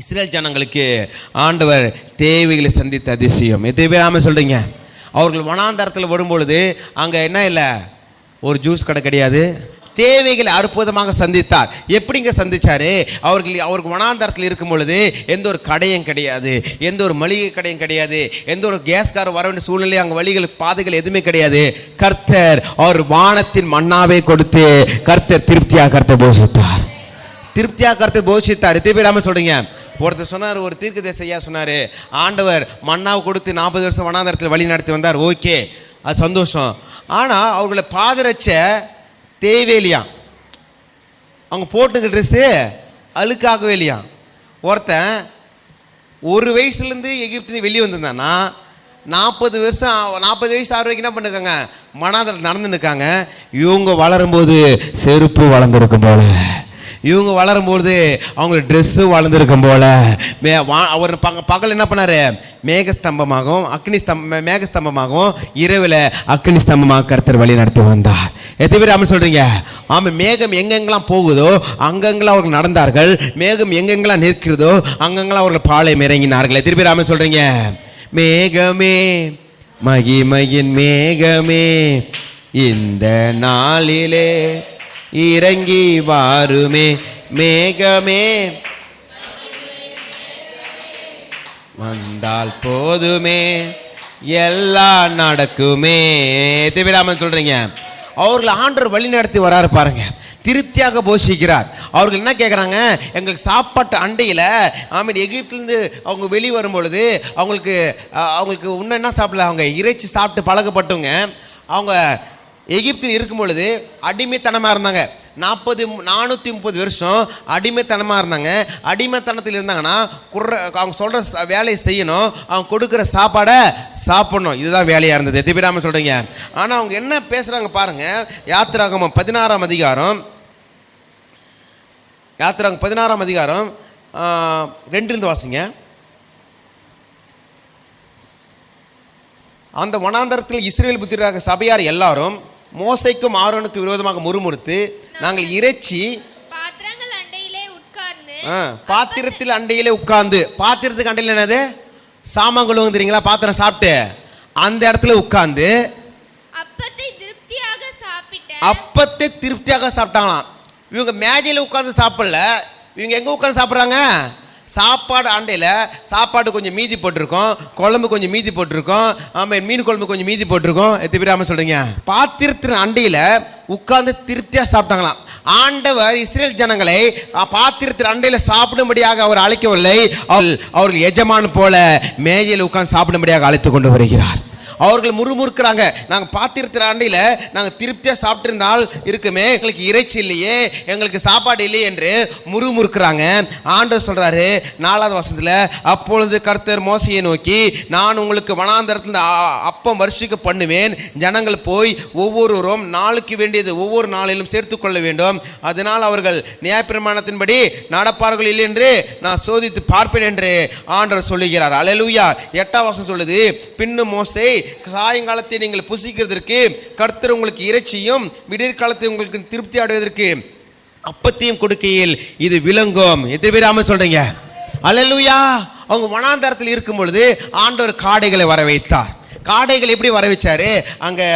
Israel ஜனங்களுக்கு ஆண்டவர் தேவைகளை சந்தித்த அதிசயம். எத்தனை பேர் ஆமாம் சொல்கிறீங்க அவர்கள் வனாந்தரத்தில் வரும்பொழுது அங்கே என்ன இல்லை? ஒரு ஜூஸ் கடை கிடையாது. தேவைகளை அற்புதமாக சந்தித்தார். எப்படிங்க சந்திச்சாரு? அவர்கள் அவருக்கு வனாந்தரத்தில் இருக்கும் பொழுது எந்த ஒரு கடையும் கிடையாது. எந்த ஒரு மளிகை கடையும் கிடையாது. எந்த ஒரு கேஸ்காரர் வர வேண்டிய சூழ்நிலை அங்கே வழிகள் பாதைகள் எதுவுமே கிடையாது. கர்த்தர் அவர் வானத்தின் மண்ணாவே கொடுத்து கர்த்தர் திருப்தியாக கர்த்தர் போஷித்தார். திருப்தியாக கருத்து போஷித்தார். பேராமை சொல்கிறீங்க ஒருத்தர் சொன்னார் ஒரு தீர்க்க தேசையா சொன்னார் ஆண்டவர் மண்ணாவை கொடுத்து நாற்பது வருஷம் வனாந்தரத்தில் வழி நடத்தி வந்தார் ஓகே அது சந்தோஷம். ஆனால் அவர்களை பாதரச்ச தேவையில்லையா அவங்க போட்டுக்க ட்ரெஸ்ஸு அழுக்காகவே இல்லையா? ஒருத்தன் ஒரு வயசுலேருந்து எகிப்து வெளியே வந்திருந்தானா நாற்பது வருஷம் நாற்பது வயசு ஆறு வரைக்கும் என்ன பண்ணிருக்காங்க? மனாந்தரத்தில் நடந்து நிற்காங்க இவங்க வளரும்போது செருப்பு வளர்ந்துருக்கும் போல. இவங்க வளரும்போது அவங்க ட்ரெஸ்ஸு வளர்ந்துருக்கும் போல. மே வா அவர் பக பகல் என்ன பண்ணாரு? மேகஸ்தம்பமாகவும் அக்னி ஸ்தம்ப மேகஸ்தம்பமாகவும் இரவில் அக்னி ஸ்தம்பமாக கருத்தர் வழி நடத்தி வந்தார். எத்தனை பேர் ஆமாம் சொல்கிறீங்க ஆமாம் மேகம் எங்கெங்கெல்லாம் போகுதோ அங்கங்கெல்லாம் அவர்கள் நடந்தார்கள். மேகம் எங்கெங்கெல்லாம் நிற்கிறதோ அங்கங்கெல்லாம் அவர்கள் பாளையம் இறங்கினார்கள். எத்தனை பேர் ஆமாம் சொல்கிறீங்க மேகமே மகிமையின் மேகமே இந்த நாளிலே இறங்கி வாருமே மேகமே. வந்தால் போதுமே எல்லாம் நடக்குமே. தேவிராமன் சொல்றீங்க. அவர்கள் ஆண்டவர் வழி நடத்தி வராரு பாருங்க. திருப்தியாக போஷிக்கிறார். அவர்கள் என்ன கேட்குறாங்க எங்களுக்கு சாப்பாட்டு அண்டையில் ஆமீன் எகிப்துலேருந்து அவங்க வெளியே வரும்பொழுது அவங்களுக்கு அவங்களுக்கு இன்னும் என்ன சாப்பிடல? அவங்க இறைச்சி சாப்பிட்டு பழகப்பட்டவங்க அவங்க எகிப்தில் இருக்கும் பொழுது அடிமைத்தனமாக இருந்தாங்க. நாற்பது நானூற்றி முப்பது வருஷம் அடிமைத்தனமாக இருந்தாங்க. அடிமைத்தனத்தில் இருந்தாங்கன்னா குர்ற அவங்க சொல்கிற வேலையை செய்யணும். அவங்க கொடுக்குற சாப்பாடை சாப்பிடணும். இதுதான் வேலையாக இருந்தது. எத்திபிராம சொல்கிறீங்க ஆனால் அவங்க என்ன பேசுகிறாங்க பாருங்கள் யாத்திராகமம் பதினாறாம் அதிகாரம். யாத்திராங்க பதினாறாம் அதிகாரம் ரெண்டுலேருந்து வாசிங்க. அந்த வனாந்தரத்தில் இஸ்ரேல் புத்திராக சபையார் எல்லாரும் மோசைக்கும் ஆரோனுக்கு விரோதமாக முறுமுறுத்து நாங்கள் இறைச்சி பாத்திரத்தில் அண்டையிலே உட்கார்ந்து. பாத்திரத்துக்கு அண்டையில் என்னது? சாமான் கொள்ளுவாங்க தெரியுங்களா பாத்திரம் சாப்பிட்டு. அந்த இடத்துல உட்கார்ந்து அப்பத்தை திருப்தியாக சாப்பிட்ட அப்பத்தை திருப்தியாக சாப்பிட்டாங்களாம். இவங்க மேஜையில் உட்கார்ந்து சாப்பிடல. இவங்க எங்கே உட்கார்ந்து சாப்பிட்றாங்க? சாப்பாடு அண்டையில் சாப்பாடு கொஞ்சம் மீதி போட்டிருக்கோம் குழம்பு கொஞ்சம் மீதி போட்டிருக்கோம் ஆமாம் மீன் குழம்பு கொஞ்சம் மீதி போட்டிருக்கோம். எத்தனை பேர் ஆமாம் சொல்கிறீங்க பாத்திரத்தின் அண்டையில் உட்கார்ந்து திருப்தியாக சாப்பிட்டாங்களாம். ஆண்டவர் இஸ்ரேல் ஜனங்களை பாத்திரத்தில் அண்டையில் சாப்பிடும்படியாக அவர் அழைக்கவில்லை. அவர்கள் அவர்கள் எஜமான் போல மேஜையில் உட்கார்ந்து சாப்பிடும்படியாக அழைத்து கொண்டு வருகிறார். அவர்கள் முறுமுறுக்கிறாங்க. நாங்கள் பார்த்திருக்கிற ஆண்டையில் நாங்கள் திருப்தியாக சாப்பிட்டிருந்தால் இருக்குமே எங்களுக்கு இறைச்சி இல்லையே எங்களுக்கு சாப்பாடு இல்லையே என்று முறுமுறுக்கிறாங்க. ஆண்டவர் சொல்கிறாரு நாலாவது வசனத்தில் அப்பொழுது கர்த்தர் மோசையை நோக்கி நான் உங்களுக்கு வனாந்தரத்தில் அ- அப்பம் வருஷிக்க பண்ணுவேன் ஜனங்கள் போய் ஒவ்வொருவரும் நாளுக்கு வேண்டியது ஒவ்வொரு நாளிலும் சேர்த்து கொள்ள வேண்டும். அதனால் அவர்கள் நியாயப்பிரமாணத்தின்படி நடப்பார்கள் இல்லை என்று நான் சோதித்து பார்ப்பேன் என்று ஆண்டவர் சொல்லுகிறார். அலலுயா எட்டாம் வருஷம் சொல்லுது பின்னும் மோசை சாயங்காலத்தை நீங்கள் புசிக்கிறதற்கு கர்த்தர் உங்களுக்கு இறைச்சியும் விடியற்காலத்தை உங்களுக்கு திருப்தி அடைவதற்கு அப்பத்தையும் கொடுக்கையில் இது விளங்கும். எத்தனை பேர் ஆமாம் சொல்றீங்க? அலலுயா அவங்க வனாந்தரத்தில் இருக்கும் பொழுது ஆண்டவர் காடைகளை வர வைத்தார் காடைகள் எப்படி வர வச்சாரு அங்கே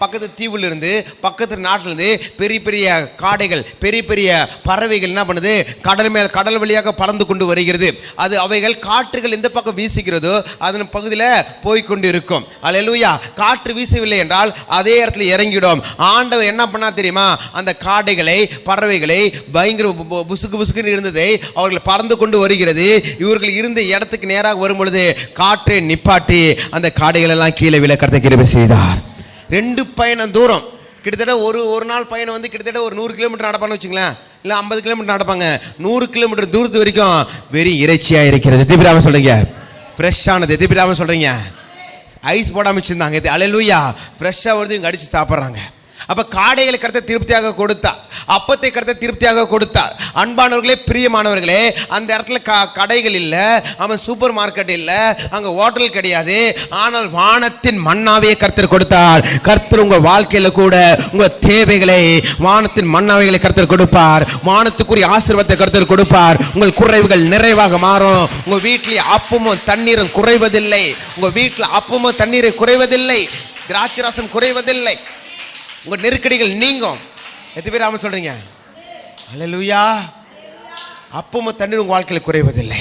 பக்கத்து தீவுல இருந்து பக்கத்து நாட்டிலேருந்து பெரிய பெரிய காடைகள் பெரிய பெரிய பறவைகள் என்ன பண்ணுது? கடல் மேல் கடல் வழியாக பறந்து கொண்டு வருகிறது. அது அவைகள் காற்றுகள் எந்த பக்கம் வீசுகிறதோ அதன் பகுதியில் போய்கொண்டு இருக்கும் அல்லேலூயா! காற்று வீசவில்லை என்றால் அதே இடத்துல இறங்கிடும். ஆண்டவர் என்ன பண்ணா தெரியுமா? அந்த காடைகளை பறவைகளை பயங்கர பு- புசுக்கு புசுக்குன்னு இருந்ததை அவர்கள் பறந்து கொண்டு வருகிறது. இவர்கள் இருந்த இடத்துக்கு நேராக வரும் பொழுது காற்றை நிப்பாட்டி அந்த காடைகள் எல்லாம் கீழே விழ கருத்தை கிருபை செய்தார். ரெண்டு பயணம் தூரம். கிட்டத்தட்ட ஒரு ஒரு நாள் பயணம் வந்து கிட்டத்தட்ட ஒரு நூறு கிலோமீட்டர் நடப்பான்னு வச்சுங்களேன் இல்லை ஐம்பது கிலோமீட்டர் நடப்பாங்க. நூறு கிலோமீட்டர் தூரத்து வரைக்கும் வெறும் இறைச்சியாக இருக்கிறது. எதிபிராம சொல்கிறீங்க ஃப்ரெஷ்ஷானது எதிபிராம சொல்கிறீங்க ஐஸ் போடாமல் வச்சுருந்தாங்க. இது அலையலூயா ஃப்ரெஷ்ஷாக வருது இங்கே அடித்து சாப்பிட்றாங்க. அப்போ காடைகளை கருத்தை திருப்தியாக கொடுத்தா. அப்பத்தை கருத்தை திருப்தியாக கொடுத்தார் அன்பானவர்களே பிரியமானவர்களே அந்த இடத்துல க கடைகள் இல்லை அவன் சூப்பர் மார்க்கெட் இல்லை அங்கே ஹோட்டல் கிடையாது. ஆனால் வானத்தின் மண்ணாவே கர்த்தர் கொடுத்தார். கர்த்தர் உங்கள் வாழ்க்கையில் கூட உங்கள் தேவைகளை வானத்தின் மண்ணாவைகளை கர்த்தர் கொடுப்பார். வானத்துக்குரிய ஆசீர்வாதத்தை கர்த்தர் கொடுப்பார். உங்கள் குறைவுகள் நிறைவாக மாறும். உங்கள் வீட்டில் அப்பமும் தண்ணீரும் குறைவதில்லை. உங்கள் வீட்டில் அப்பமும் தண்ணீரை குறைவதில்லை. திராட்சை ரசம் குறைவதில்லை. உங்கள் நெருக்கடிகள் நீங்கும். எத்தனை பேர் ஆமாம் சொல்கிறீங்க அல்லேலூயா அப்பமும் தண்ணீர் உங்கள் வாழ்க்கையில் குறைவதில்லை.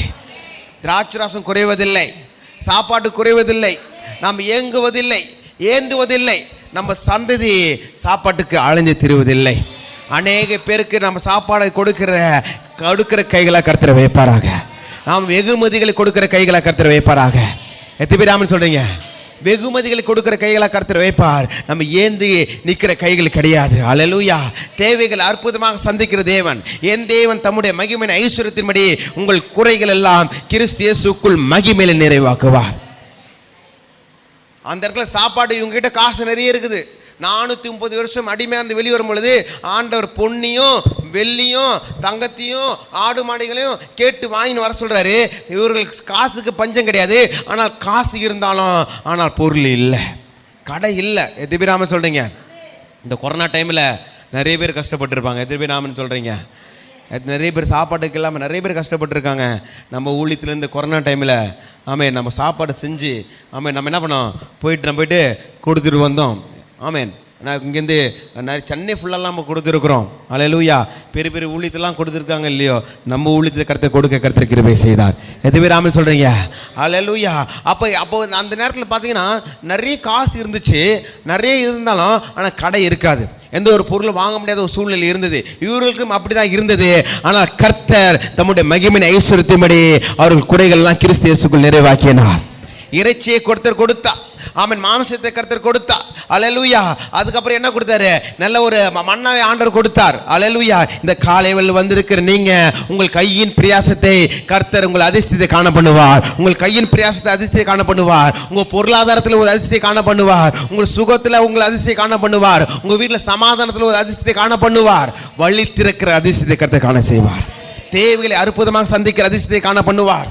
திராட்சை ரசம் குறைவதில்லை. சாப்பாடு குறைவதில்லை. நாம் ஏங்குவதில்லை. ஏந்துவதில்லை. நம்ம சந்ததி சாப்பாட்டுக்கு அழிஞ்சு திருவதில்லை. அநேக பேருக்கு நம்ம சாப்பாடை கொடுக்கிற கொடுக்கிற கைகளை கருத்துற வைப்பாராக. நாம் வெகுமதிகளை கொடுக்கிற கைகளை கருத்துற வைப்பாராக. எத்தனை பேர் ஆமன் சொல்கிறீங்க வெகுமதிகளை கொடுக்கிற கைகளை கருத்தர் வைப்பார். நம்ம ஏந்தி நிற்கிற கைகள் கிடையாது. அலலூயா தேவைகள் அற்புதமாக சந்திக்கிற தேவன். என் தேவன் தம்முடைய மகிமையின் ஐஸ்வர்யத்தின்படி உங்கள் குறைகள் எல்லாம் கிறிஸ்தியசுக்குள் மகிமையில நிறைவாக்குவார். அந்த இடத்துல சாப்பாடு இவங்ககிட்ட காசு நிறைய இருக்குது. நானூற்றி முப்பது வருஷம் அடிமையாக இருந்து வெளியே வரும் பொழுது ஆண்டவர் பொன்னியும் வெள்ளியும் தங்கத்தையும் ஆடு மாடுகளையும் கேட்டு வாங்கின்னு வர சொல்கிறாரு இவர்களுக்கு காசுக்கு பஞ்சம் கிடையாது. ஆனால் காசு இருந்தாலும் ஆனால் பொருள் இல்லை. கடை இல்லை. எது சொல்கிறீங்க இந்த கொரோனா டைமில் நிறைய பேர் கஷ்டப்பட்டிருப்பாங்க. எதிர்பிராமன் சொல்கிறீங்க நிறைய பேர் சாப்பாட்டுக்கு இல்லாமல் நிறைய பேர் கஷ்டப்பட்டுருக்காங்க. நம்ம ஊழியத்துலேருந்து கொரோனா டைமில் ஆமே நம்ம சாப்பாடு செஞ்சு ஆமே நம்ம என்ன பண்ணோம்? போயிட்டு நம்ம போயிட்டு கொடுத்துட்டு வந்தோம். ஆமேன். நான் இங்கேருந்து நிறைய சென்னை ஃபுல்லாக நம்ம கொடுத்துருக்குறோம். அலையலூயா பெரிய பெரிய ஊழியத்தெல்லாம் கொடுத்துருக்காங்க இல்லையோ நம்ம ஊழியத்தை கருத்தை கொடுக்க கருத்து கிருபை செய்தார். எது பேர் ஆமென் சொல்கிறீங்க அலையலூயா அப்போ அப்போ அந்த நேரத்தில் பார்த்தீங்கன்னா நிறைய காசு இருந்துச்சு. நிறைய இருந்தாலும் ஆனால் கடை இருக்காது. எந்த ஒரு பொருளும் வாங்க முடியாத ஒரு சூழ்நிலை இருந்தது. இவர்களுக்கும் அப்படிதான் இருந்தது. ஆனால் கர்த்தர் தம்முடைய மகிமின் ஐஸ்வரத்தின்படி அவர்கள் குடைகள்லாம் கிறிஸ்து இயேசுக்குள் நிறைவாக்கினார். இறைச்சியை கொடுத்தர் கொடுத்தா ஆமன் மாம்சத்தை கர்த்தர் கொடுத்தா அலலுயா அதுக்கப்புறம் என்ன கொடுத்தாரு? நல்ல ஒரு ம- மன்னாவை ஆண்டவர் கொடுத்தார். அலலுயா இந்த காலைவில் வந்திருக்கிற நீங்க உங்கள் கையின் பிரயாசத்தை கர்த்தர் உங்கள் அதிர்ஷ்டத்தை காண பண்ணுவார் உங்கள் கையின் பிரயாசத்தை அதிர்ஷ்டத்தை காண பண்ணுவார் உங்க பொருளாதாரத்தில் ஒரு அதிர்ஷ்டத்தை காண பண்ணுவார் உங்கள் சுகத்தில் உங்கள் அதிர்ஷ்டத்தை காண பண்ணுவார் உங்க வீட்டில் சமாதானத்தில் ஒரு அதிர்ஷ்டத்தை காண பண்ணுவார் வழி திறக்கிற அதிர்ஷ்டத்தை கர்த்தர் காண செய்வார். தேவைகளை அற்புதமாக சந்திக்கிற அதிர்ஷ்டத்தை காண பண்ணுவார்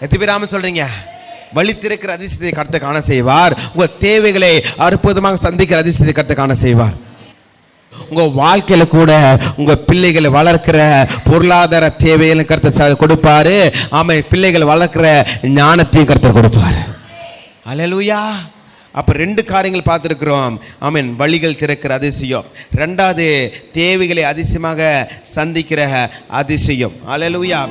எத்தனை பேர் ஆமென் சொல்றீங்க? வழி திறக்கிற அதிசயத்தை கருத்தை காண செய்வார். உங்க தேவைகளை அற்புதமாக சந்திக்கிற அதிசயத்தை கருத்தை காண செய்வார். உங்க வாழ்க்கையில கூட உங்க பிள்ளைகளை வளர்க்கிற பொருளாதார தேவைகளை கருத்தை கொடுப்பாரு. ஆமை பிள்ளைகளை வளர்க்கிற ஞானத்தையும் கருத்தை கொடுப்பாரு. அலலுயா அப்போ ரெண்டு காரியங்கள் பார்த்துருக்குறோம். ஆமீன் வழிகள் திறக்கிற அதிசயம். ரெண்டாவது தேவைகளை அதிசயமாக சந்திக்கிற அதிசயம். அலலுயா